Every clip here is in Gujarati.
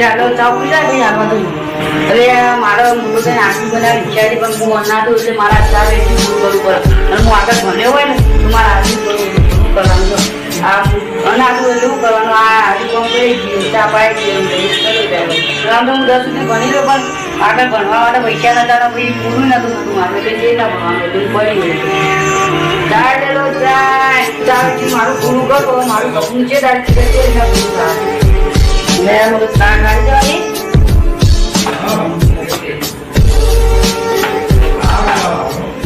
ચાલો ચાવ ભાઈ આમાં તો હવે મારો મોટો આખી બધા વિચારી પણ હું અનાથો એટલે મારા ચાર એટલું પડે હું આગળ ભણ્યો હોય ને, તો મારા આટલું કરવાનું આ અનાથું એટલે શું કરવાનું? આ આટલું કરી ગયું ચા પાઈ ગયું કરી જાય તો હું દસ ભણી લો પણ આગળ ભણવા માટે પૈસા નતા, તો પછી પૂરું નતું મારે, એટલે જે ભણવાનું, એટલે પડી ગયું ચાર ડેલો ચાર ચારથી મારું પૂરું કરો, મારું સપનું છે દેવાની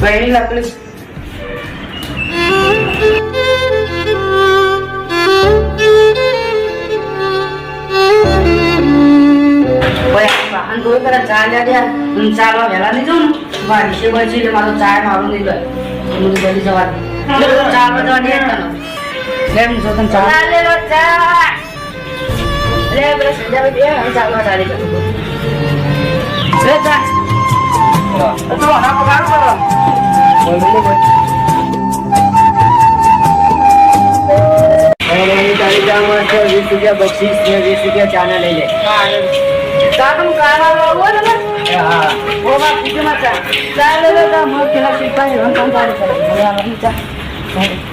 બહેની લકડી ભાઈ વાહન કોઈ કરે ચા લે દે હું ચાલવા વહેલા નહીં જાઉં ને મારી છે બચી એટલે મારો ચા મારું નહીં ગયો હું જલ્દી જવા દે લે ચા લે લો ચા લે પેલા સંજાભાઈ બે હું ચાલવા ચાલી જતો લે ચા તો હરા પગાર કરો બોલ બોલ બોલ તારી જામાં છે વીસ રૂપિયા બક્ષીસ ને વીસ રૂપિયા ચાના લઈ લે ચા તમે કાઢવા લાવો ને હા ઓ માં પીજે માં ચા ચા લે લે ચા મોર ખેલા શીખાય રંગ કામ કાઢી કરે મને આ નથી ચા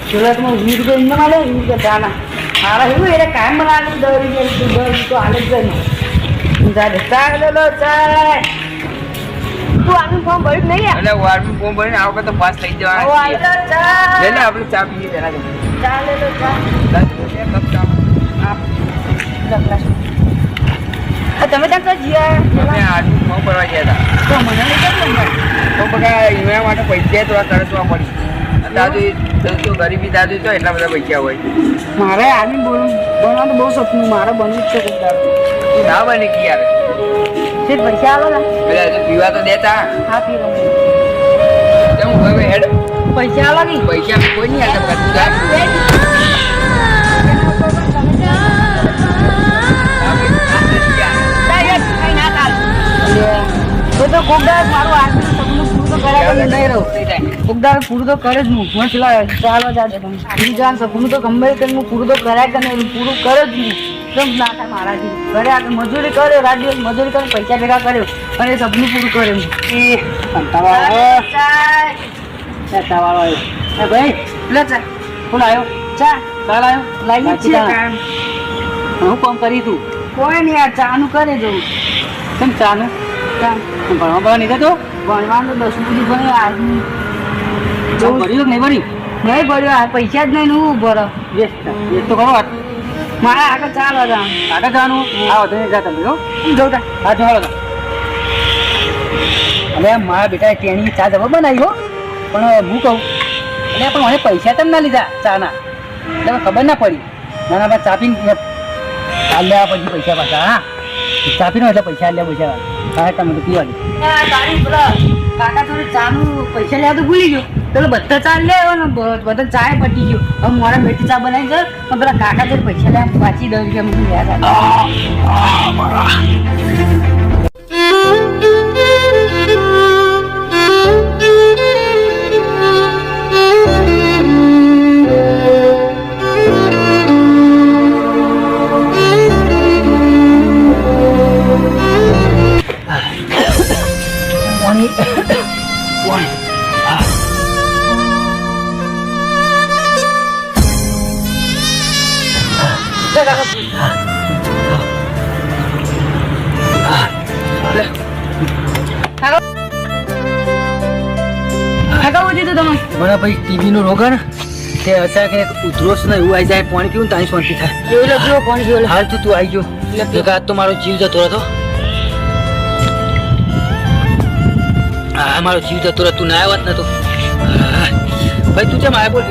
સુરતમાં વીસ રૂપિયા ઇન્ના મળે વીસ રૂપિયા ચાના મારા એવું એટલે કાયમ બનાવે દસ રૂપિયા દસ તો હાલે જ જાય ચા દે ચા ચા તું આનું ફોર્મ ભર્યું નહીં એટલે વારમાં ફોન ભરીને આ વખત તો પાસ થઈ જવાના. લો આપણે ચા પીએ. ચા. આ તમે ત્યાં તો જીયા? અમે આટલું ભરવા ગયા હતા. તો મને જાવ તો બધા એના માટે પૈસા થોડા તરસવા પડી અને દાદુ તો ગરીબી દાદુ તો એટલા બધા પૈસા હોય. મારે આની બનવાનું બહુ સપનું મારે બનવું જ છે. તું ના બને કે યાર પૈસા આલો ને. પેલા તો પીવા તો દેતા. હા પી લઉં તેમ હવે હેડ. પૈસા આલો નહીં પૈસા કોઈ નહીં આલે કોક પૂરું તો કરે જ હું. મને પેલા ચાલો જાજે તમે જાણ જાન સપનું તો ગમે તે હું પૂરું તો કર્યા કે નહીં પૂરું કરે જ હું એકદમ ના થાય મારાથી? ઘરે આગળ મજૂરી કર્યો રાત દિવસ મજૂરી કરીને પૈસા ભેગા કર્યો અને સપનું પૂરું કર્યું. એ કંટાળો આવ્યો. ભાઈ લે ચા કોણ આવ્યો? ચા કાલ આવ્યો? લાવી છે હું કોમ કરી તું? કોઈ નહીં યાર ચાનું કરે જવું કેમ ચાનું? ચા ભણવા ભણવા નહીં જતો? ભણવાનું દસ સુધી ભણે આજની ભર્યું નહીં ભર્યું? નહીં ભર્યું આ પૈસા જ નહીં હું ભરો વેસ્ટ વેસ્ટ તો કરો મારે આગળ ચાલો આગળ જવાનું? આવો તમે જા તમે જો હા ચાલો અરે મારા બેટા ટ્રેનની ચા જવા બનાવી પણ હું કહું એટલે પણ મને પૈસા તો ના લીધા ચાના. એટલે ખબર ના પડી. ના ના બસ ચા પીને પછી પૈસા પાછા હા. ચા પીનો એટલે પૈસા આલ્યા પૈસા હા તમે તો પીવા કાકા થોડું ચાનું પૈસા લેવા તો ભૂલી ગયો. પેલો બધા ચા લે ને બધા ચાય પટી ગયો. હવે મારા બેટી ચા બનાવી દે પણ પેલા કાકા જે પૈસા લે વાંચી દઉં છે મને યાદ ગયા કાકા દીધું તમે મને ભાઈ ટીવી નો રોગ તે અચાનક એક ઉધરોસ ને એવું આવી જાય પાણી પીવું ને તારી શાંતિ થાય. એવું લખ્યું પાણી પીવું હાલ તું તું આવી ગયો. આજ તો મારો જીવ જતો હતો હા મારો જીવ જતો રહ્યો તું ના આવ્યો જ નતો ભાઈ તું કેમ આવ્યો બોલ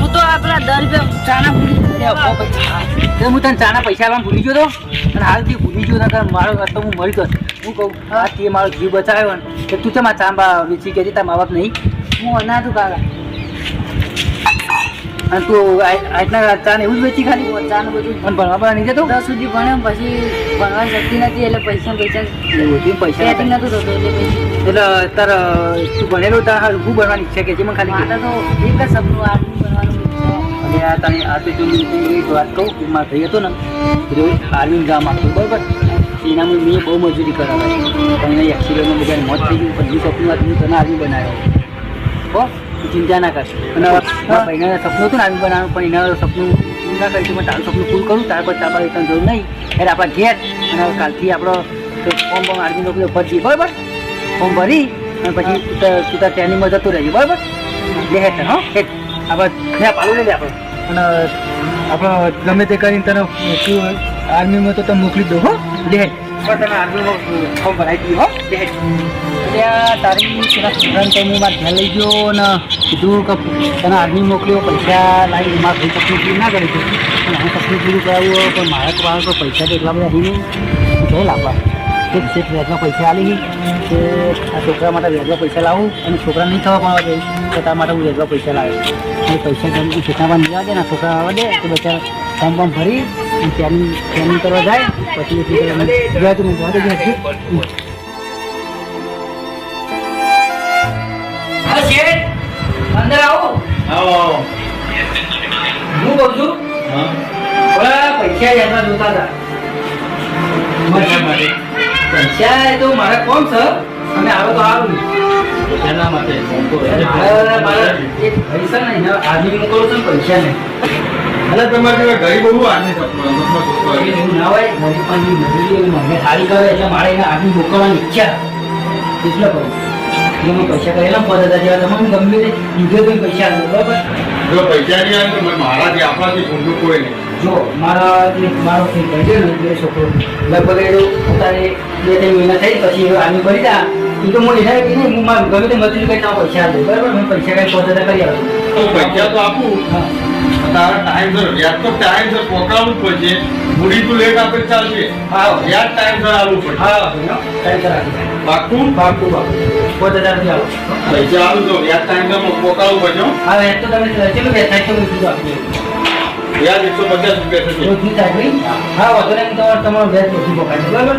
હું તો આપણા દર રૂપિયા ચાના ભૂલી ગયો. હું. તને ચાના પૈસા આપવાનું ભૂલી ગયો તો? અને હાલથી ભૂલી ગયો નકર મારો તો હું મરી ગયો. હું કહું આ તે મારો જીવ બચાવ્યો ને કે તું છે મારા ચાંબા વેચી ગઈ તારા મા બાપ નહીં. હું અનાજ કાકા અને તું આટલા ચા ને એવું જ વેચી ખાલી ચા ચાનું બધું પણ ભણવા ભણવા નહીં જતો? દસ સુધી ભણ્યો પછી ભણવા શક્તિ નથી એટલે પૈસા પૈસા પૈસા સેટિંગ નતું. થતું એટલે તાર તું ભણેલો તાર હું ભણવાની ઈચ્છા કે છે? મને ખાલી મારે તો એક જ સપનું આર્મી ભણવાનું અને આ તારી આ તો જો વાત કહું કે થઈ હતો ને આર્મી ગામ આપતો બરોબર? એનામાં મેં બહુ મજૂરી કરાવે પણ એક્સિડન્ટમાં બધાને મોત થઈ ગયું, પણ હું સપનું હું તને આર્મી બનાવ્યો. હો ચિંતા ના કર. અને ભાઈના સપનું હતું ને આર્મી બનાવ્યું પણ એના સપનું પૂરું ના કરીશું પણ તારું સપનું પૂરું કરું, તાર પછી તારા પાસે જરૂર નહીં. એટલે આપણા ઘેર અને કાલથી આપણો ફોર્મ ફોર્મ આર્મી નોકરીઓ ભરજી બરાબર? ફોર્મ ભરી અને પછી તું તાર- ટ્રેનિંગમાં જતું રહેજે, બરાબર? લે હેઠ હો હેઠ આપણે ત્યાં પાલું લઈ આપણે. અને આપણે ગમે તે કરીને તને તું આર્મીમાં તો તમે મોકલી દો હો. લે. પણ તમે આર્મીમાં ફોર્મ ભરાઈ દીધો હો. લે. આ તારી પેલા છોકરાને તો હું મારે ધ્યાન લઈ ગયો ને કીધું કે તને આર્મી મોકલ્યો પૈસા લાવી મારા ભાઈ સપનું ના કરી દઉં પણ હું સપનું પૂરું કરાવ્યું પણ મારા તો પૈસા તો એટલા બધા નહીં. નહીં લાવવા એક સેટ વ્યાજમાં પૈસા આલી કે આ છોકરા માટે વ્યાજમાં પૈસા લાવું અને છોકરા નહીં થવા પણ દે તો તારા માટે હું વ્યાજમાં પૈસા લાવ્યો અને પૈસા ગમે છોકરામાં નહીં આવે ને છોકરા આવવા દે તો બચારા ફોર્મ ફોર્મ ભરી ટ્રેનિંગ ટ્રેનિંગ કરવા જાય પછી દે હા શેઠ અંદર આવો. હું કહું છું? પૈસા જોતા હતા. પૈસા એ તો મારે કોણ છે? અને આવો તો આવું. શેના માટે? મારે મારે એક પૈસા નહીં ને આદમી મોકલો છો પૈસા નહીં. એટલે તમારે જેવા ગરીબ બહુ સપનું એવું ના હોય પાસે મજૂરી એવી મને સારી કરે એટલે મારે એને આદમી મોકલવાની ઈચ્છા. એટલે કહું એટલે મેં પૈસા કરેલા પદ હજાર જેવા તમે ગમે તે કોઈ પૈસા આપો બરાબર? જો પૈસા નહીં આવે તો મને મારાથી આપણાથી ઊંધું કોઈ નહીં. જો મારા જે મારો ફી કરી દે ને એ છોકરો. લગભગ એ પોતાને બે ત્રણ મહિના થઈ પછી આની ભરી દા. એ તો હું નહીં હું મારું ગમે તે મજૂરી કરીને આ પૈસા આપું. બરાબર? મેં પૈસા કઈ પોતે કરી આવું તો પૈસા તો આપું. હા. તારા ટાઈમસર વ્યાજ તો ટાઈમસર પહોંચાડવું પડશે. મૂડી તો લેટ આપે તો ચાલશે. હા. વ્યાજ ટાઈમસર આવવું પડશે. હા ટાઈમસર કરાવી પાકું પાકું પાકું પોતે આવો. પૈસા આવું તો વ્યાજ પડશે હો. તો તમે થાય તો વ્યાજ? એકસો પચાસ રૂપિયા થશે. રોજની થાય હા વધુ નહીં તમારો તમારો વ્યાજ ઓછું બરાબર?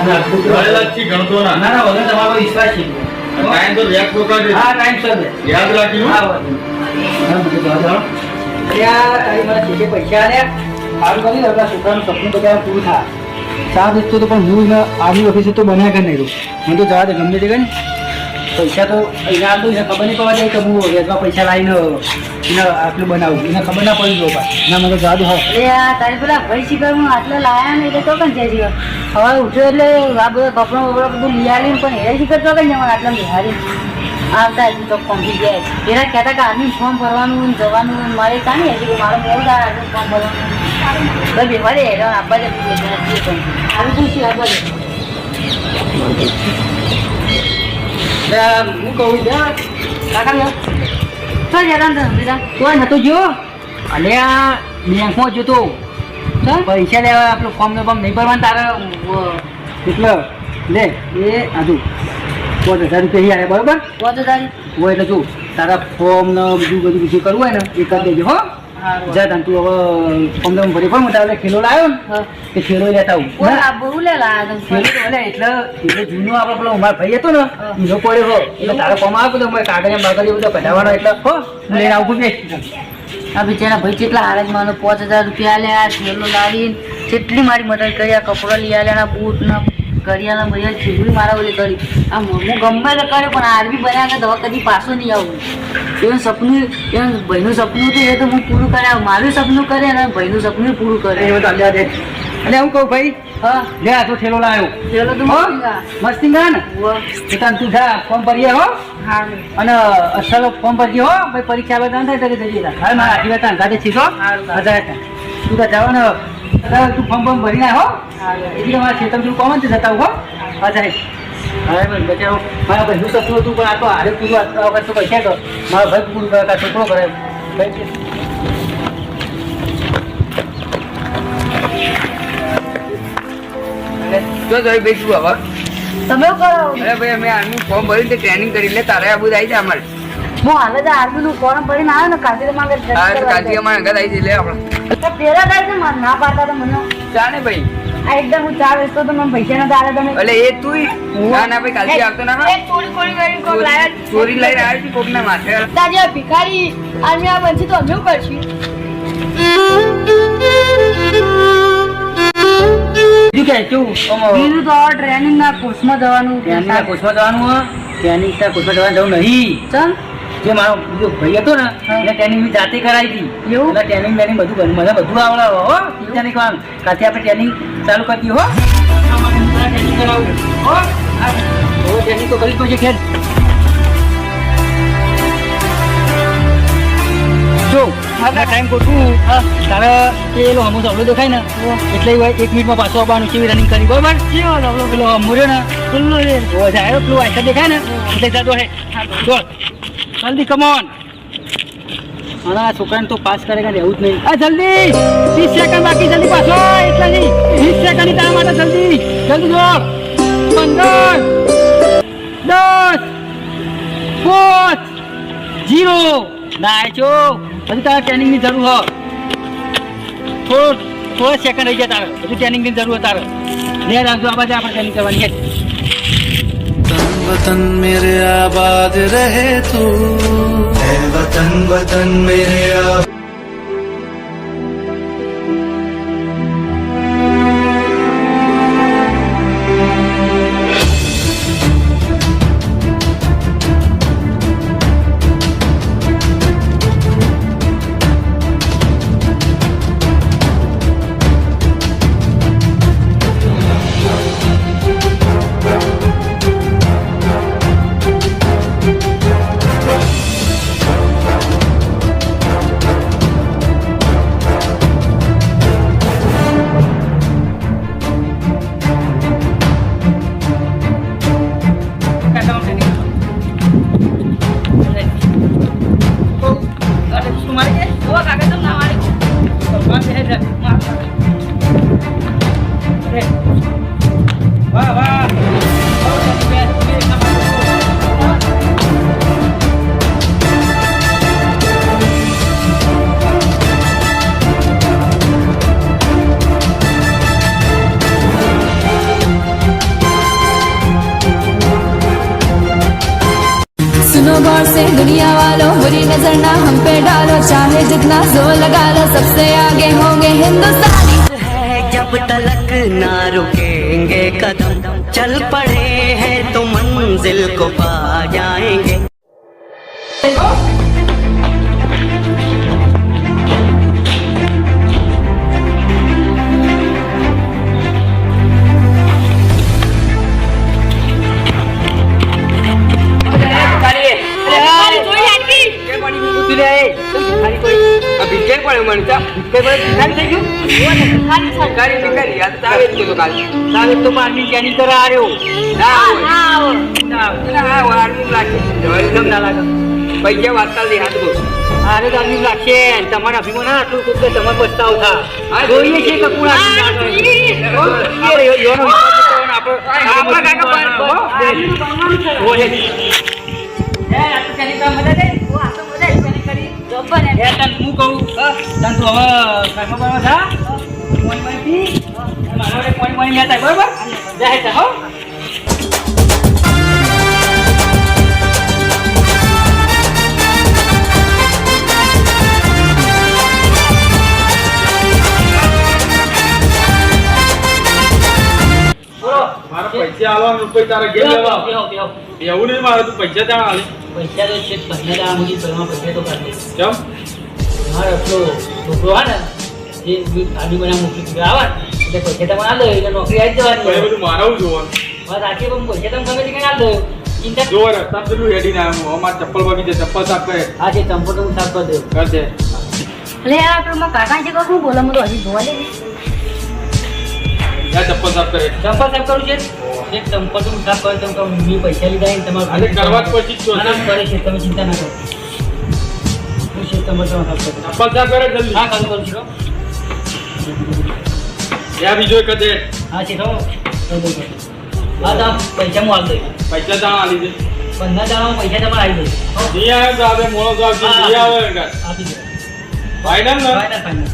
અને તો- ભરેલા જ છી ગણતો ના. ના ના વધુ તમારો વિશ્વાસ છે. ટાઈમ વ્યાજ પહોંચાડે હા ટાઈમ સર. યાદ રાખી હા તારી મને પૈસા સારું કરી હવે છોકરાનું બધા પૂરું થાય સાત દોસ્તો તો પણ હું એને આર્મી ઓફિસે તો બન્યા કરી નહીં? હું તો જવા દે ગમે તે પૈસા તો અહીંયા આલું એને ખબર દે કે પૈસા લાવીને એને આટલું બનાવું એને ખબર ના પડી જો ના મને જવા દે હા એ તારી પેલા ભાઈ શિકાર હું આટલા લાયા ને એટલે તો જાય છે હવે ઉઠ્યો એટલે આ કપડો બપડો બધું લઈ પણ એ શિકાર તો કઈ જવાનું આટલા બિહારી. આવતા હજી તો પહોંચી ગયા એના કહેતા કે આનું ફોર્મ ભરવાનું જવાનું મારે કાંઈ હજી મારો બહુ દાર આટલું ફોર્મ ભરવાનું તો બેવાડે હેરાન આપવા જ આવી પૂછ્યું આપવા હું કહું કાકા. તો હેરાન બીજા તોય નતો જો અને આ બેંકમાં જતો પૈસા લેવા આપણું ફોર્મ ને ફોર્મ નહીં ભરવાનું તારે એટલે લે એ આજુ હજાર રૂપિયા અહીં આવ્યા બરોબર? પોતે તારી હોય એટલે જો તારા ફોર્મ ને બીજું બધું બીજું કરવું હોય ને એ કરી દેજો હો. જા તાન તું હવે ફોર્મ ભરી પણ તારે ખેલો લાવ્યો ને ખેલો લેતા આવું આ બહુ લે ખેલો તો એટલે એટલે જૂનો આપણે પેલો મારો ભાઈ હતો ને. એનો પડ્યો હો એટલે તારો ફોર્મ આવ્યો તો મેં કાગળિયા બાગળિયા બધો કઢાવવાનો એટલે હો લઈને આવું બે આ બિચારા ભાઈ કેટલા હારે જ પાંચ હજાર રૂપિયા લ્યા થેલો લાવીને કેટલી મારી મદદ કરી આ કપડો લઈ આલ્યા બૂટ ને ઘડિયાળા બધા ચીવડી મારા ઓલી કરી. આ હું ગમે તે કર્યો પણ આરબી બન્યા કે દવા કદી પાછો નહીં આવું. એવું સપનું એવું ભાઈનું સપનું હતું એ તો હું પૂરું કરે મારું સપનું કરે અને ભાઈનું સપનું પૂરું કરે. એ બધા દે. અને હું કહું ભાઈ હા. લે આ તો થેલો લાવ્યો થેલો તો મસ્તિંગા ને? ઉવ્વ. તું જા ફોર્મ ભરીએ હો. અને અસલ ફોર્મ ભરજે હો. ભાઈ પરીક્ષા તાન થાય ત્યારે જઈએ તાન. મારા આઠી વાત ગાડે છીકો. હજાર. તું તો જાવ ને તું ફોર્મ ફોર્મ ભરી ના હો એટલે મારા ખેતર તું કોમન છે? જતા હો. અચ્છા હવે ભાઈ બચારો મારા ભાઈ શું સપનું હતું પણ આ તો હારે પૂરું વખત તો પૈસા તો. મારા ભાઈ પૂરું કરે છોકરો કરે. ભાઈ જો જોઈ હવે તમે કરો. અરે ભાઈ અમે આનું ફોર્મ ભર્યું તે ટ્રેનિંગ કરી લે તારે આબુ આવી જાય અમારે. હું હાલે જ આરબી નું ફોર્મ ભરીને આવ્યો ને કાલથી તમારે હા તો અમારે અંગત આવી લે આપણે. તો પેલા થાય છે મારે ના પાડતા તો મને. ચાલે ભાઈ? આ એકદમ હું ચા વેચતો તો મને પૈસા નતા આલે તમે. એટલે એ તું ના ના ભાઈ કાલથી આવતો ના એ ચોરી ચોરી કરીને કોક લાયા ચોરી લઈને આવ્યો છે કોકના માથે. તાજી આ ભિખારી આર્મી આ બનશે તો અમે શું કરશું. બીજું તો ટ્રેનિંગના કોર્સમાં જવાનું. ટ્રેનિંગના કોર્સમાં જવાનું હોય ટ્રેનિંગના કોર્સમાં જવાનું જવું નહીં. ચમ? જે મારો બીજો ભાઈ હતો ને એને ટ્રેનિંગ મેં જાતે કરાવી હતી. એવું? એટલે ટ્રેનિંગ બેનિંગ બધું મને બધું આવડે હો. બીજા નહીં કરવાનું કાથી આપણે ટ્રેનિંગ ચાલુ કરી હો. ટ્રેનિંગ કરાવું હો. ટ્રેનિંગ તો કરી પડશે ખેર. જો આપણા ટાઈમ ગોઠવું. તારે એલો હમું અવળો દેખાય ને એટલે એ એક મિનિટમાં પાછો આવવાનું કેવી રનિંગ કરી. બરોબર? પેલો હમું રહ્યો ને પેલો ઓ જાય પેલો આયસા દેખાય ને એટલે જતો હે. ચાલ જલ્દી કમોન અને આ છોકરાને તો પાસ કરેગા ને એવું જ નહીં. આ જલ્દી. ત્રીસ સેકન્ડ બાકી જલ્દી પાછો. એટલા નહીં. વીસ સેકન્ડ તારા માટે જલ્દી. જલ્દી જો. પંદર દસ પાંચ જીરો. ના છો હજી તારા ટ્રેનિંગની જરૂર હો થોડો થોડા સેકન્ડ રહી જાય તારે. હજુ ટ્રેનિંગની જરૂર તારે. લે રાખજો. આ બાજુ આપણે ટ્રેનિંગ કરવાની છે. वतन मेरे आबाद रहे तू है वतन वतन मेरे आबाद सुनो गौर से दुनिया वालों बुरी नज़र ना हम पे डालो। चाहे जितना ज़ोर लगा लो सबसे आगे होंगे हिंदुस्तानी। है जब तलक ना रुकेंगे कदम। चल पड़े हैं तो मंजिल को पा जाएँगे। આ ખાલી થઈ ગયું? ખાલી ભિખારી ગાડી નીકળી તો તારે જ કીધું તો કાલે. સાહેબ તો મારની ક્યાંની કરવા આવ્યો ના આવો ના હા વાળનું લાગે એકદમ ના લાગે. પૈસા વાંચતા નહીં હાથ બોલ આરે તો આર્મી લાગશે તમારે અભિમાન ના આટલું ખૂબ તમારે પસ્તાવ થા જોઈએ છે કે આપણે આદમી આગળ હો? એ યો- યોનો વિશ્વાસ તો કોણ આપણો- આપણા કાકા બસ, પર- હો. બસ. હોય જ. એ, તો કરવા તને હું કહું તને તું હવે ઘરમાં બરવા જા પોણી પોણી પી મારા પોણી પોણી લેતા બરોબર જાય જા, હો બોલો મારા પૈસા આલવાનું રૂપિયા તારે ઘેર લેવા. એવું નહીં મારે તું પૈસા ત્યાં આલે પૈસા તો છે પૈસા તો આ મુજી પૈસા તો કાઢી. કેમ? મારો પેલો છોકરો હા ને જે ગાડી બનાવ મૂકી દીધો આવે એટલે પૈસા તમે આ દો એટલે નોકરી આવી જવાની. બધું મારા જોવાનું. બસ આખી પણ પૈસા તમે ગમે તે કંઈ દો જો રસ્તા પેલું હેડી ના અમારે ચપ્પલ બાકી છે ચપ્પલ સાફ કરે. હા જે ચંપલ તો હું સાફ કરી દઉં. કર દે એટલે યાર પેલો મારા કાકા છે શું બોલે? હું તો હજી દે ચપ્પલ સાફ કરે. ચંપલ સાફ કરું છે? એક ચંપલ તો હું સાફ કરી દઉં કે પૈસા લીધા ને તમારે અને કરવા પછી જ તો. ના, ના, કરે છે તમે ચિંતા ના કરો હું છે તમે તો સાફ કરો સાફ કરે જલ્દી હા કામ કરું છું યા બીજો એક દે હા છે તો. હા તો પૈસા હું આપી દઉં પૈસા ત્યાં આલી દે પંદર દાડામાં પૈસા તમારે આવી હો. નહીં આવે તો આપણે મોડો તો હા, નહીં આવે. આપી દે ફાઇનલ ને ફાઇનલ ફાઇનલ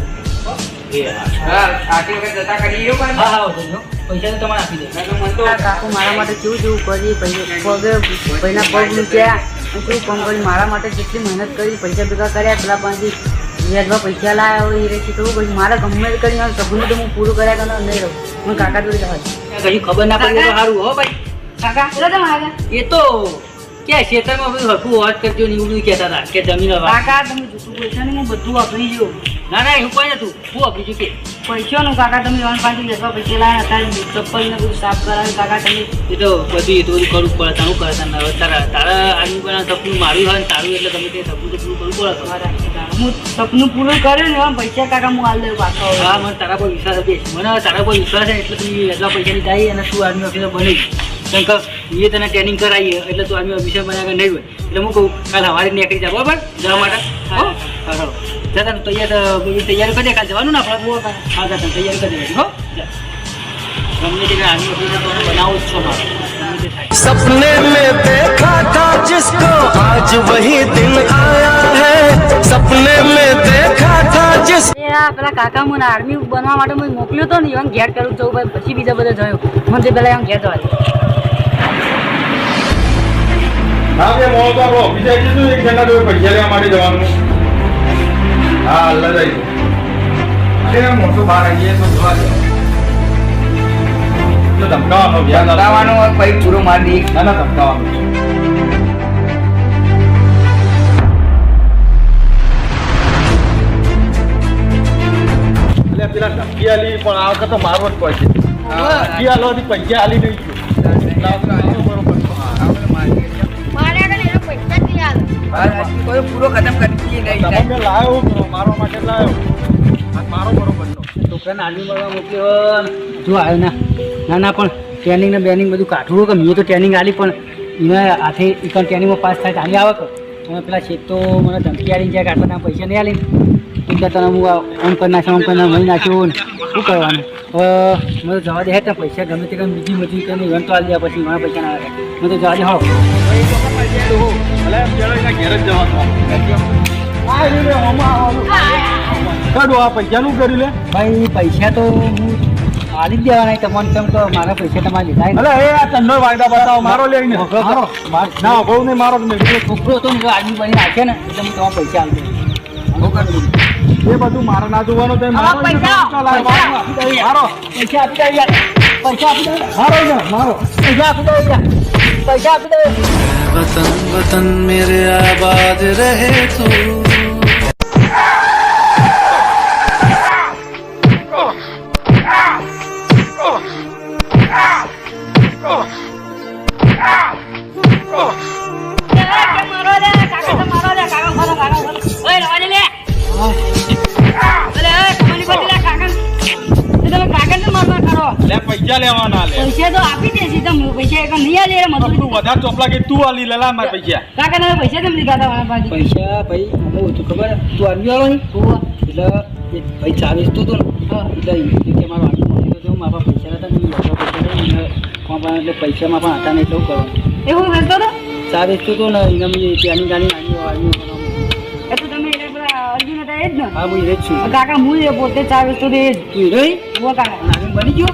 હા આટલી વખત જતા કરી? હા હો. પૈસા તો તમારે આપી દઉં ના તો મને તો આ કાકુ મારા માટે કેવું જેવું કરી પૈસા પગે ભાઈના પગ મૂક્યા. કેવું કામ કરી? મારા માટે જેટલી મહેનત કરી પૈસા ભેગા કર્યા પેલા પાંચથી વ્યાજમાં પૈસા લાવ્યા હોય એ રીતે તો પછી મારે ગમે તે કરી સપનું તો હું પૂરું કર્યા કરનાર નહીં રહું. હું કાકા જોડે જવા કશું ખબર ના પડે તો સારું હો ભાઈ. કાકા એ તો કે ખેતરમાં બધું હરખું વાત કરજો ને એવું બધું કહેતા હતા કે જમીન. કાકા તમે જૂઠું બોલશો ને હું બધું વાપરી ગયો. ના ના એવું કોઈ નતું. હું બીજું કે પૈસાનું કાકા તમે લોન પાંચ વ્યાજમાં પૈસા લાયા હતા ચપ્પલ ને બધું સાફ કરાવે કાકા તમે એ તો બધું એ તો બધું કરવું પડે તારું કરે તારે તારા તારા આદમી પણ સપનું મારું હોય ને તારું એટલે તમે તે સપનું તો પૂરું કરવું પડે તમારે. હું સપનું પૂરું કર્યું ને પૈસા કાકા હું હાલ દઉં પાછો હા મને તારા પર વિશ્વાસ હતી મને તારા પર વિશ્વાસ એટલે તું એટલા પૈસાની જાય અને તું આર્મી ઓફિસર બની કારણ કે એ તને ટ્રેનિંગ કરાવીએ એટલે તું આર્મી ઓફિસર બન્યા નહીં હોય. એટલે હું કહું કાલ સવારે નીકળી જા બરાબર? જવા માટે. હા હા. હા જા તને તૈયાર બધી તૈયાર કરી દે કાલ જવાનું ને આપણે હા જા તને તૈયાર કરી દે હો જા. ગમે તે આર્મી ઓફિસર તો બનાવું જ છો મારે ગમે તે થાય सपने में देखा था जिसको आज वही दिन आया है सपने में देखा था जिस એ આ પેલા કાકા મને આર્મી બનવા માટે મને મોકલ્યો હતો ને એવા ઘેર કરું જવું ભાઈ પછી બીજા બધા જયો મને તે પેલા એમ ઘેર જવા દે હા બે મોડો તો આપણો ઓફિસે કીધું એક જણા જોડે પૈસા લેવા માટે જવાનું હા મોટો બહાર આવીએ તો જોવા એટલે ધમકાવાનો પછી પૂરો મારી ના ના ધમકાવાનો પેલા ધમકી આલી પણ આ વખત મારવો જ પડશે. ધમકી આલવાથી પૈસા આલી નહીં ગયો. કોઈ પૂરો ખતમ કરી નહીં. તમે મારવા માટે લાવ્યો મારો બરોબર છોકરાને આર્મી મળવા મોકલ્યો. જો આવ્યો ના. ના ના પણ ટ્રેનિંગ ને બેનિંગ બધું કાઢવું કે મેં તો ટ્રેનિંગ આલી પણ એને હાથે એકણ ટ્રેનિંગમાં પાસ થાય ચાલી આવે અને પેલા શેઠ તો મને ધમકી આલી જાય કે આટલા પૈસા નહીં આલી એટલે તને હું ઓમ કરી નાખ્યો ઓમ કરી નાખ્યો મળી નાખ્યું શું કરવાનું? હવે મને જવા દે હે ત્યાં પૈસા ગમે તે કંઈ બીજી બધી કરીને ઇવન્ટ તો આલી જાય પછી મારા પૈસા ના આવે. મને તો જવા દે હો. પૈસાનું કરી લે. ભાઈ પૈસા તો હું આલી જ દેવાના તમને કેમ તો મારા પૈસા તમારે લીધા. અલે એ આ ચંદો વાયદા બતાવો મારો લઈને. મારો મારો ના બહુ નહીં મારો છોકરો જો આદમી બની નાખે ને એટલે હું તમારા પૈસા આપી એ બધું મારો ના જોવાનું તો મારો પૈસા મારો. પૈસા આપી દઉં યાર. પૈસા આપી દઉં મારો. પૈસા આપી દઉં યાર. પૈસા આપી દે. વતન વતન મેરે આબાદ રહે તું. પૈસા એક નહીં આલે રે તું વધારે ચોપલા કે તું આલી લેલા મારા પૈસા. કાકા પૈસા કેમ લીધા હતા મારા પાસે પૈસા ભાઈ અમે ઓછું ખબર તું આર્મી વાળો ને એટલે એ ભાઈ ચાવીસ તો એટલે કે મારો હતો મારા પૈસા હતા ને પૈસા કોણ એટલે પૈસામાં પણ હતા નહીં તો કરવાનું. એવું વેચતો હતો? ચાવીસ તો હતો ને એના મેં ત્યાંની ગાડી આર્મી બનાવવાનું એ તો તમે એટલે પેલા અર્જુન હતા એ જ ને? હા હું એ જ છું. કાકા હું એ પોતે વેચતો હતો એ જ. તું કાકા. બની ગયો?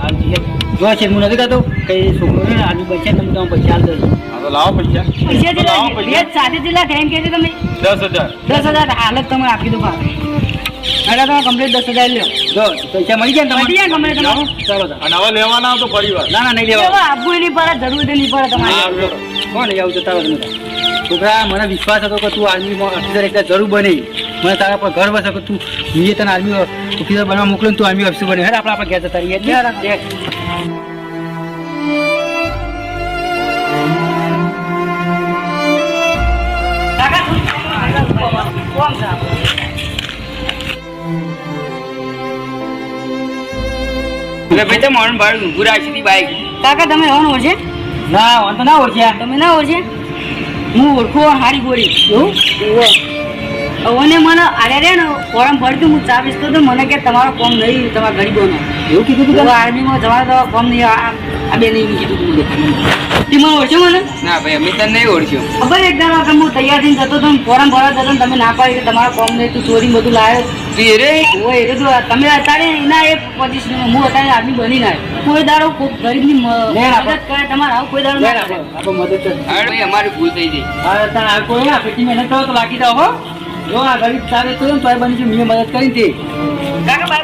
હાલ જીએ. જો છે હું નથી કહેતો કે છોકરો ને આર્મી બનશે ને તમે પૈસા આલ દઈશ હા તો લાવો પૈસા. પૈસા જેટલા પૈસા. બે સાથે જેટલા ટાઈમ કે તમે. દસ હજાર. દસ હજાર હાલત તમે આપી દો ભાઈ એટલે તમે કમ્પ્લીટ દસ હજાર લ્યો. જો પૈસા મળી ગયા મળી જાય તમારે complete તમારું? ચાલો તો. અને હવે લેવાના હોય તો ફરી વાર. ના ના નહીં હવે લેવા આપવું નહીં પડે જરૂર નહીં પડે તમારે. કોણ લઈ આવું તારો તમે છોકરા મને વિશ્વાસ હતો કે તું આર્મી ઓફિસર એટલે જરૂર બની. મને તારા પર ગર્વ છે કે તું મેં તને આર્મી ઓફિસર બનવા મોકલ્યો તું આર્મી ઓફિસર બન્યો. હેડ આપણે આપણે ગયા જતા રહીએ. ભાઈ તો મોહન ભાડું ઊભું રાખી હતી બાઈક. કાકા તમે રોણ ઓળશે ના વાંધો ના ઓળખ્યા તમે ના ઓળશે હું ઓળખું હારી ગોળી. એવું? મને મને આરે રે ને ફોરમ ભરતું હું ચા વેચતો તો મને કે તમારો ફોર્મ નહીં તમારા ગરીબોનો. એવું કીધું તું આર્મીમાં જવા તમારો ફોર્મ નહીં આ બે નહીં કીધું તું મને. તી મને ઓળખ્યો મને? ના ભાઈ અમે તને નહીં ઓળખ્યો. ખબર એક દાડો કે હું તૈયાર થઈને જતો તો ફોરમ ભરવા જતો ને તમે ના પાડી કે તમારો ફોર્મ નહીં તું ચોરી બધું લાવ્યો તું એ રે? ઓય એ તો તમે અત્યારે એના એક પોઝિશન હું અત્યારે આર્મી બની ના કોઈ દાડો કોઈ ગરીબની આપો. મદદ કરે તમારે આવું કોઈ દાડો ના આપો. મદદ કર. અમારી ભૂલ થઈ ગઈ. હા અત્યારે આ કોઈ ના પેટી મહેનત કરો તો બાકી તો હો જો આ ગરીબ તારે તો એમ તોય બની છે મેં મદદ કરી તે.